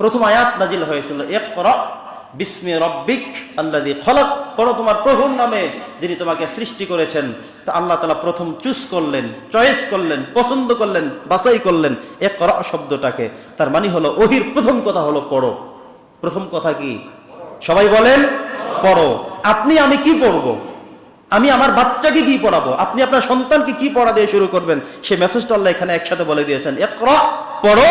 প্রথম আয়াত নাজিল হয়েছিল ইকরা বিস্মি রব্বিক আল্লাযী খলাক। পড়ো তোমার প্রভুর নামে যিনি তোমাকে সৃষ্টি করেছেন। তা আল্লাহ তাআলা প্রথম চুজ করলেন, চয়েস করলেন, পছন্দ করলেন, বাছাই করলেন ইকরা শব্দটাকে। তার মানে হলো ওহির প্রথম কথা হলো পড়ো। প্রথম কথা কি? সবাই বলেন, পড়ো। আপনি আমি কি পড়ব? আমি আমার বাচ্চাকে কি পড়াবো? আপনি আপনার সন্তানকে কি পড়া দিয়ে শুরু করবেন? সেই মেসেজটা আল্লাহ এখানে একসাথে বলে দিয়েছেন একরা পড়ো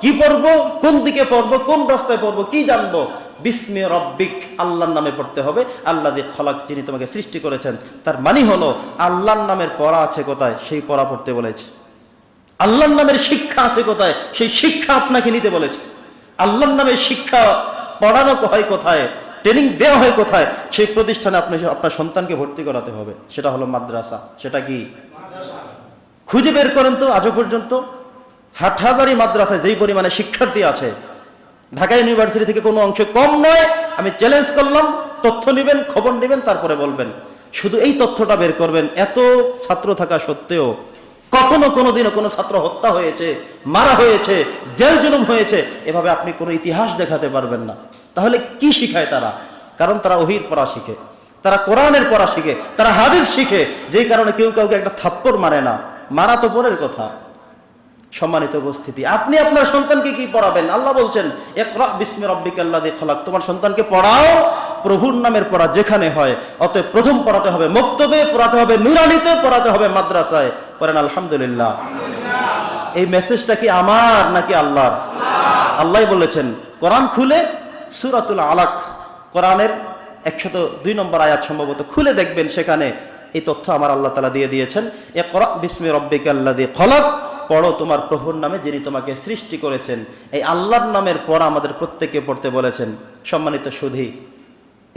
কি পড়ব, কোন দিকে পড়ব, কোন রাস্তায় পড়ব, কি জানব? বিস্মে রব্বিক, আল্লাহর নামে পড়তে হবে। আল্লাহ দিয়ে খলাক, যিনি তোমাকে সৃষ্টি করেছেন, তার মানে হলো আল্লাহর নামের পড়া আছে কোথায়? সেই পড়া পড়তে বলেছে। আল্লাহর নামের শিক্ষা আছে কোথায়? সেই শিক্ষা আপনাকে নিতে বলেছে। আল্লাহর নামের শিক্ষা পড়ানো হয় কোথায়? ট্রেনিং দেওয়া হয় কোথায়? সেই প্রতিষ্ঠানে আপনি, আপনার সন্তানকে ভর্তি করাতে হবে। সেটা হলো মাদ্রাসা। সেটা কি? খুঁজে বের করেন তো আজও পর্যন্ত। হাটহাজারি মাদ্রাসায় যেই পরিমাণে শিক্ষার্থী আছে, ঢাকা ইউনিভার্সিটি থেকে কোনো অংশে কম নয়, আমি চ্যালেঞ্জ করলাম, তথ্য নেবেন, খবর নেবেন, তারপরে বলবেন। শুধু এই তথ্যটা বের করবেন, এত ছাত্র থাকা সত্ত্বেও কখনো কোনোদিনও কোনো ছাত্র হত্যা হয়েছে, মারা হয়েছে, জেল জুলুম হয়েছে, এভাবে আপনি কোনো ইতিহাস দেখাতে পারবেন না। তাহলে কি শিখায় তারা? কারণ তারা ওহির পড়া শিখে, তারা কোরআনের পড়া শিখে, তারা হাদিস শিখে, যেই কারণে কেউ কাউকে একটা থাপ্পড় মারে না। মারা তো পরের কথা। সম্মানিত উপস্থিতি। আপনি আপনার সন্তানকে কি পড়াবেন? আল্লাহ বলছেন খলাক। তোমার সন্তানকে পড়াও, প্রভুর নামের পড়া যেখানে হয়। অতএব প্রথম পড়াতে হবে মক্তবে, পড়াতে হবে নুরানিতে, পড়াতে হবে মাদ্রাসায়। পড়েন, আলহামদুলিল্লাহ। এই মেসেজটা কি আমার নাকি আল্লাহর? আল্লাহ বলেছেন, কোরআন খুলে সুরাতুল আলাক। কোরআনের একশত দুই নম্বর আয়াত সম্ভবত খুলে দেখবেন সেখানে এই তথ্য আমার আল্লাহ তালা দিয়ে দিয়েছেন এ করা বিস্মি রব্বিক আল্লাহ দিয়ে খলক। পড়ো, তোমার প্রভুর নামে যিনি তোমাকে সৃষ্টি করেছেন, এই আল্লাহর নামের পড়া আমাদের প্রত্যেকে পড়তে বলেছেন। সম্মানিত সুধী,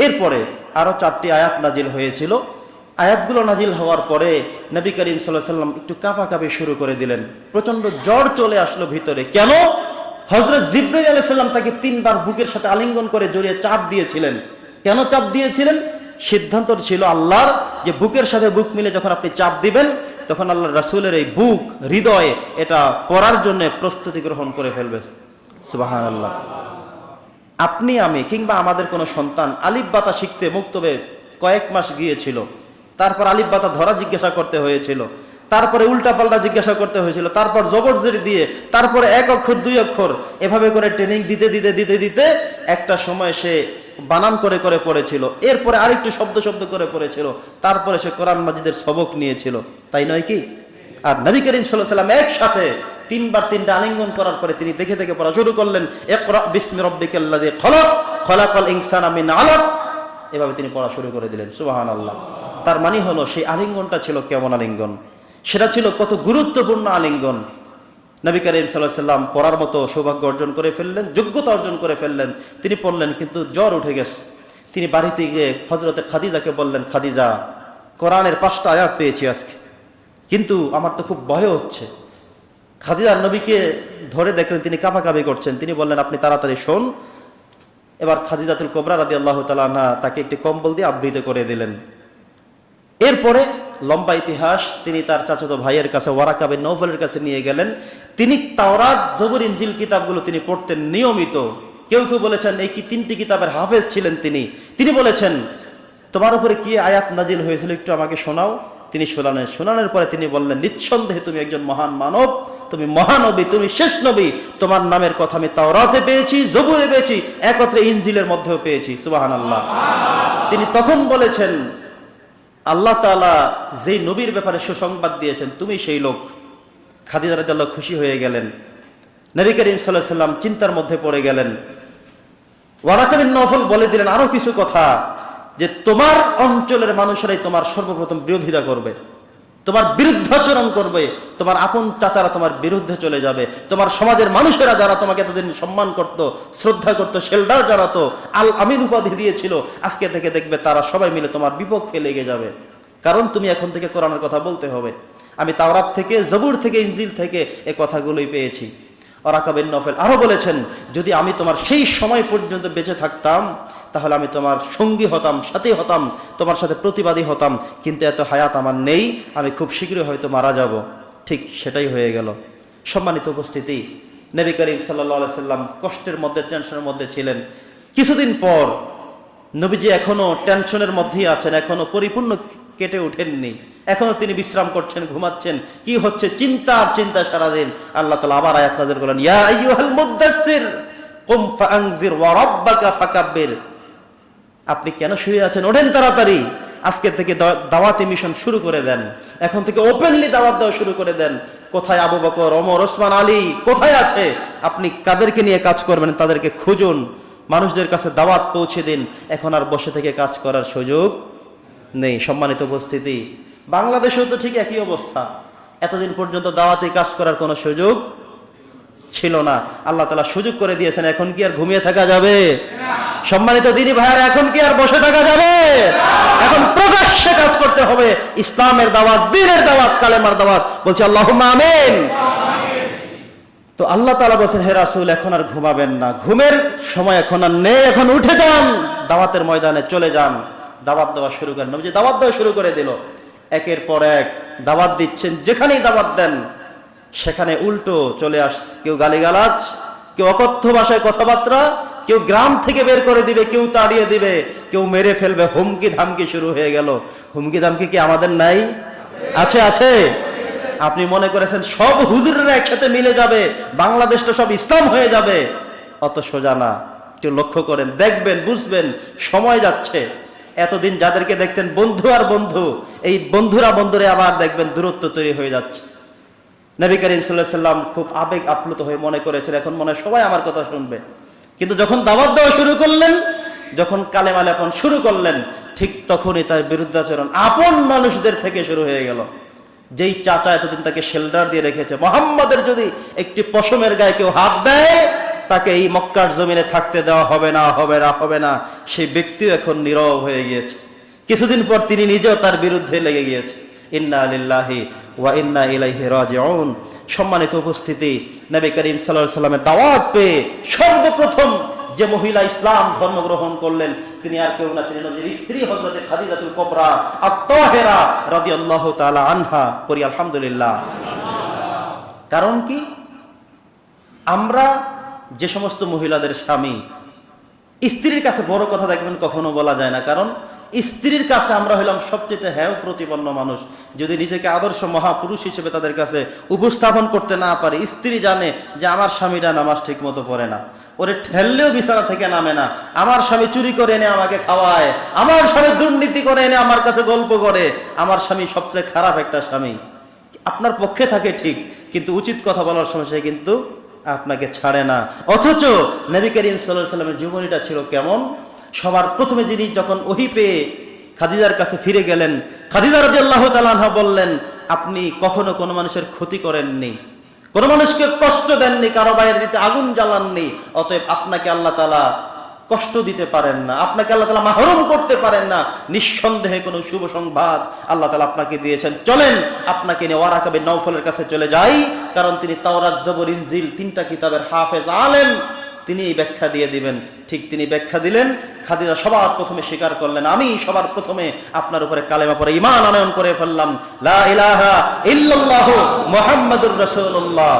এরপরে আরও চারটি আয়াত নাজিল হয়েছিল। আয়াতগুলো নাজিল হওয়ার পরে নবী করিম সাল্লাহ সাল্লাম একটু কাঁপাকাঁপি শুরু করে দিলেন। প্রচণ্ড জ্বর চলে আসলো ভিতরে। কেন? হজরত জিব্রাইল আলাইহিস সালাম তাকে তিনবার বুকের সাথে আলিঙ্গন করে জড়িয়ে চাপ দিয়েছিলেন। কেন চাপ দিয়েছিলেন? সিদ্ধান্ত ছিল আল্লাহর যে বুকের সাথে বুক মিলে যখন আপনি চাপ দিবেন তখন আল্লাহ রাসূলের এই বুক, হৃদয়ে এটা পড়ার জন্য প্রস্তুতি গ্রহণ করে ফেলবে। সুবহানাল্লাহ। আপনি, আমি কিংবা আমাদের কোনো সন্তান আলিফ বাতা শিখতে মুক্তবে কয়েক মাস গিয়েছিল, তারপর আলিফ বাতা ধরা জিজ্ঞাসা করতে হয়েছিল, তারপরে উল্টা পাল্টা জিজ্ঞাসা করতে হয়েছিল, তারপর জবরজরি দিয়ে, তারপরে এক অক্ষর, দুই অক্ষর এভাবে করে ট্রেনিং দিতে দিতে দিতে দিতে একটা সময় সে বানান করে করে পড়েছিল। এরপরে আরেকটু শব্দ শব্দ করে পড়েছিল। তারপরে সে কোরআন মাজিদের সবক নিয়েছিল। তাই নয় কি? আর নবী করিম সাল্লাহ সাল্লাম একসাথে তিনবার তিনটা আলিঙ্গন করার পরে তিনি দেখে দেখে পড়া শুরু করলেন এভাবে তিনি পড়া শুরু করে দিলেন সুবাহান আল্লাহ তার মানে হলো সেই আলিঙ্গনটা ছিল কেমন আলিঙ্গন? সেটা ছিল কত গুরুত্বপূর্ণ আলিঙ্গন। নবী করিম সাল্লাহ সাল্লাম পড়ার মতো সৌভাগ্য অর্জন করে ফেললেন, যোগ্যতা অর্জন করে ফেললেন। তিনি পড়লেন, কিন্তু জ্বর উঠে গেছে। তিনি বাড়িতে গিয়ে হজরতে খাদিজাকে বললেন, খাদিজা, কোরআনের পাঁচটা আয়াত পেয়েছি আজকে। কিন্তু আমার তো খুব ভয় হচ্ছে। খাদিজার নবীকে ধরে দেখলেন, তিনি কাঁপাকাঁপি করছেন। তিনি বললেন, আপনি তাড়াতাড়ি শোন। এবার খাদিজাতুল কোবরা রাদি আল্লাহ তালা তাকে একটি কম্বল দিয়ে আবৃত করে দিলেন। এরপরে লম্বা ইতিহাস, তিনি তার চাচাতো ভাইয়ের কাছে ওয়ারাকাবের নৌফলের কাছে নিয়ে গেলেন। তিনি তাওরাত, জবর ইঞ্জিল কিতাবগুলো তিনি পড়তেন নিয়মিত। কেউ কেউ বলেছেন, এই কি তিনটি কিতাবের হাফেজ ছিলেন তিনি? তিনি বলেছেন, তোমার উপরে কি আয়াত নাজিল হয়েছিল একটু আমাকে শোনাও? তিনি শোনালেন। শোনানোর পরে তিনি বললেন, নিঃসন্দেহে তুমি একজন মহান মানব, তুমি মহানবী, তুমি শেষ নবী। তোমার নামের কথা আমি তাওরাতে পেয়েছি, জবুরে পেয়েছি, একত্রে ইঞ্জিলের মধ্যেও পেয়েছি। সুবাহান আল্লাহ তিনি তখন বলেছেন আল্লাহ তালা যেই নবীর ব্যাপারে সুসংবাদ দিয়েছেন, তুমি সেই লোক। খাদিজা রাদিয়াল্লাহু খুশি হয়ে গেলেন। নবী করিম সাল্লাহ সাল্লাম চিন্তার মধ্যে পড়ে গেলেন। ওয়ারাকালীন নফল বলে দিলেন আরও কিছু কথা, যে তোমার অঞ্চলের মানুষেরাই তোমার সর্বপ্রথম বিরোধিতা করবে। তোমার বিরুদ্ধাচরণ করবে, তোমার আপন চাচারা তোমার বিরুদ্ধে চলে যাবে, তোমার সমাজের মানুষেরা যারা তোমাকে এতদিন সম্মান করত, শ্রদ্ধা করত শেল্ডার জানাতো আল আমিন উপাধি দিয়েছিল, আজকে থেকে দেখবে তারা সবাই মিলে তোমার বিপক্ষে লেগে যাবে। কারণ তুমি এখন থেকে কোরআনের কথা বলতে হবে। আমি তাওরাত থেকে, জবুর থেকে ইঞ্জিল থেকে এ কথাগুলোই পেয়েছি। অরাকাবেন নফেল আরও বলেছেন, যদি আমি তোমার সেই সময় পর্যন্ত বেঁচে থাকতাম তাহলে আমি তোমার সঙ্গী হতাম, সাথী হতাম, তোমার সাথে প্রতিবাদী হতাম, কিন্তু এত হায়াত আমার নেই, আমি খুব শীঘ্রই হয়তো মারা যাব। ঠিক সেটাই হয়ে গেল। সম্মানিত উপস্থিতি, নবী করিম সাল্লা সাল্লাম কষ্টের মধ্যে, টেনশনের মধ্যে ছিলেন। কিছুদিন পর নবীজি এখনও টেনশনের মধ্যেই আছেন, এখনও পরিপূর্ণ কেটে ওঠেননি। এখনও তিনি বিশ্রাম করছেন, ঘুমাচ্ছেন। কি হচ্ছে? চিন্তা আর চিন্তা সারাদিন। আল্লাহ তালা আবার আয়াত নাজির করলেন, ইয়া কুম ওয়া রাব্বাকা ফাকাব্বির। আপনি কেন শুয়ে আছেন? ওঠেন তাড়াতাড়ি। আজকে থেকে দাওয়াতি মিশন শুরু করে দেন। এখন থেকে ওপেনলি দাওয়াত দেওয়া শুরু করে দেন। কোথায় আবু বকর, ওমর, ওসমান, আলী? কোথায় আছে? আপনি কাদেরকে নিয়ে কাজ করবেন, তাদেরকে খুঁজুন। মানুষদের কাছে দাওয়াত পৌঁছে দিন। এখন আর বসে থেকে কাজ করার সুযোগ নেই। সম্মানিত উপস্থিতি। বাংলাদেশেও তো ঠিক একই অবস্থা। এতদিন পর্যন্ত দাওয়াতি কাজ করার কোনো সুযোগ ছিল না। আল্লাহ তালা সুযোগ করে দিয়েছেন, এখন কি আর ঘুমিয়ে থাকা যাবে? সম্মানিত দিনী ভাইয়ার, এখন কি আর বসে থাকা যাবে? এখন প্রকাশ্যে কাজ করতে হবে। ইসলামের দাওয়াত, দিনের দাওয়াত, কালেমার দাওয়াত। বলছে আল্লাহ আমিন। তো আল্লাহ তালা বলছেন, হে রাসুল, এখন আর ঘুমাবেন না। ঘুমের সময় এখন আর নেই। এখন উঠে যান। দাওয়াতের ময়দানে চলে যান। দাওয়াত দেওয়া শুরু করেন। নবীজি দাওয়াত দেওয়া শুরু করে দিল। একের পর এক দাওয়াত দিচ্ছেন, যেখানেই দাওয়াত দেন। সেখানে উল্টো চলে আস, কেউ গালিগালাজ, কেউ অকথ্য ভাষায় কথাবার্তা, কেউ গ্রাম থেকে বের করে দিবে, কেউ তাড়িয়ে দিবে, কেউ মেরে ফেলবে। হুমকি ধামকি শুরু হয়ে গেল। হুমকি ধামকি কি আমাদের নাই? আছে আছে। আপনি মনে করেছেন সব হুজুরেরা একসাথে মিলে যাবে, বাংলাদেশটা সব ইসলাম হয়ে যাবে? অত সোজা না। একটু লক্ষ্য করেন, দেখবেন, বুঝবেন, সময় যাচ্ছে। এতদিন যাদেরকে দেখতেন বন্ধু আর বন্ধু, এই বন্ধুরা বন্ধুরে আবার দেখবেন দূরত্ব তৈরি হয়ে যাচ্ছে। নবী করিম সাল্লাম খুব আবেগ আপ্লুত হয়ে মনে করেছেন, এখন মনে সবাই আমার কথা শুনবে। কিন্তু যখন দাওয়াত দেওয়া শুরু করলেন, যখন কালেমা শুরু করলেন, ঠিক তখনই তার বিরুদ্ধাচরণ আপন মানুষদের থেকে শুরু হয়ে গেল। যেই চাচা এতদিন তাকে শেল্টার দিয়ে রেখেছে, মোহাম্মদের যদি একটি পশমের গায়ে কেউ হাত দেয়, তাকে এই মক্কার জমিনে থাকতে দেওয়া হবে না হবে না হবে না। সেই ব্যক্তিও এখন নীরব হয়ে গিয়েছে। কিছুদিন পর তিনি নিজেও তার বিরুদ্ধে লেগে গিয়েছে। ইন্না ওয়া ইন্না ইলাইহি রাজিউন। সম্মানিত উপস্থিতি, নবী করিম সাল্লাল্লাহু সাল্লামের দাওয়াত পেয়ে সর্বপ্রথম যে মহিলা ইসলাম ধর্ম গ্রহণ করলেন, তিনি আর কেউ না, তিনি নবীর স্ত্রী হযরতে খাদিজাতুল কুবরা আত-তাহেরা রাদিয়াল্লাহু তাআলা আনহা পড়ি, আলহামদুলিল্লাহ। কারণ কি? আমরা যে সমস্ত মহিলাদের স্বামী, স্ত্রীর কাছে বড় কথা দেখবেন কখনো বলা যায় না, কারণ স্ত্রীর কাছে আমরা হইলাম সবচেয়ে হ্যাঁ প্রতিপন্ন মানুষ। যদি নিজেকে আদর্শ মহাপুরুষ হিসেবে তাদের কাছে উপস্থাপন করতে না পারে, স্ত্রী জানে যে আমার স্বামীরা নামাজ ঠিক মতো পড়ে না। ওরে ঠেললেও বিছানা থেকে নামে না। আমার স্বামী চুরি করে এনে আমাকে খাওয়ায়। আমার স্বামী দুর্নীতি করে এনে আমার কাছে গল্প করে। আমার স্বামী সবচেয়ে খারাপ একটা স্বামী। আপনার পক্ষে থাকে ঠিক, কিন্তু উচিত কথা বলার সময় সে কিন্তু আপনাকে ছাড়ে না। অথচ নবী করিম সাল্লাহ সাল্লামের জীবনীটা ছিল কেমন? সবার প্রথমে যিনি যখন ওহি পেয়ে খাদিজার কাছে ফিরে গেলেন, খাদিজা রাজি আল্লাহ বললেন, আপনি কখনো কোনো মানুষের ক্ষতি করেননি, কোনো মানুষকে কষ্ট দেননি, কারও বাইরে আগুন জ্বালাননি, অতএব আপনাকে আল্লাহ তালা কষ্ট দিতে পারেন না, আপনাকে আল্লাহ তালা মাহরুম করতে পারেন না। নিঃসন্দেহে কোনো শুভ সংবাদ আল্লাহ তালা আপনাকে দিয়েছেন। চলেন, আপনাকে নিয়ে ওয়ারাকাবে নৌফলের কাছে চলে যাই, কারণ তিনি তাওরাত, জবর, ইনজিল তিনটা কিতাবের হাফেজ আলেম। তিনি এই ব্যাখ্যা দিয়ে দিবেন। ঠিক তিনি ব্যাখ্যা দিলেন। খাদিজা সবার প্রথমে স্বীকার করলেন, আমি সবার প্রথমে আপনার উপরে কালেমা পরে ইমান আনয়ন করে ফেললাম। মুহাম্মাদুর রাসূলুল্লাহ।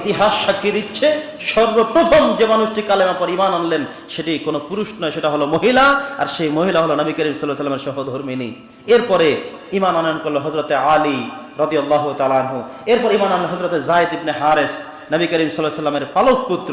ইতিহাস সাক্ষী দিচ্ছে, সর্বপ্রথম যে মানুষটি কালেমা পর ইমান আনলেন, সেটি কোনো পুরুষ নয়, সেটা হলো মহিলা, আর সেই মহিলা হলো নবী করিম সাল্লাহ সাল্লামের সহধর্মিনী। এরপরে ইমান আনয়ন করল হজরতে আলী রদি আল্লাহ তালানহু এরপর ইমান আনয়ন হজরতে জায়দ ইবনে হারেস, নবী করিম সাল্লাহ সাল্লামের পালক পুত্র